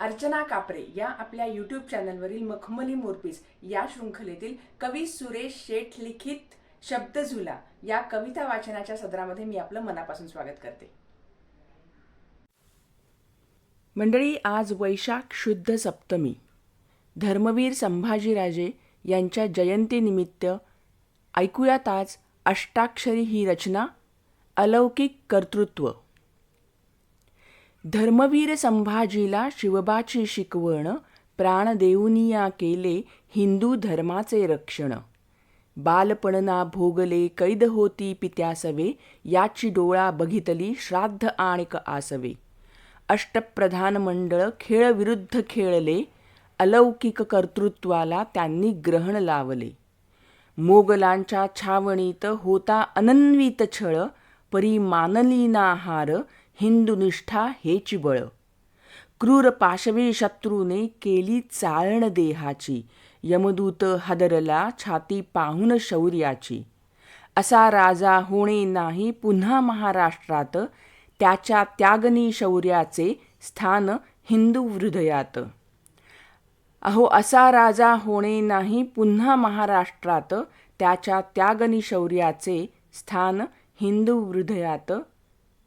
अर्चना कापरे या आपल्या यूट्यूब चॅनलवरील मखमली मोरपीस या शृंखलेतील कवी सुरेश शेठ लिखित शब्दझुला या कविता वाचनाच्या सदरामध्ये मी आपलं मनापासून स्वागत करते. मंडळी आज वैशाख शुद्ध सप्तमी. धर्मवीर संभाजीराजे यांच्या जयंतीनिमित्त ऐकूयात आज अष्टाक्षरी ही रचना अलौकिक कर्तृत्व. धर्मवीर संभाजीला शिवबाची शिकवण प्राण देऊनिया केले हिंदू धर्माचे रक्षण. बालपणना भोगले कैद होती पित्यासवे याची डोळा बघितली श्राद्ध आणिक आसवे. अष्टप्रधान मंडळ खेळ विरुद्ध खेळले अलौकिक कर्तृत्वाला त्यांनी ग्रहण लावले. मोगलांच्या छावणीत होता अनन्वित छळ परी मानली ना हार हिंदुनिष्ठा हेची बळ क्रूर पाशवी शत्रूने केली चाळण देहाची. यमदूत हदरला छाती पाहून शौर्याची. असा राजा होणे नाही पुन्हा महाराष्ट्रात त्याच्या त्यागनी शौर्याचे स्थान हिंदू हृदयात. अहो असा राजा होणे नाही पुन्हा महाराष्ट्रात त्याच्या त्यागनी शौर्याचे स्थान हिंदू हृदयात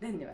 なんでわ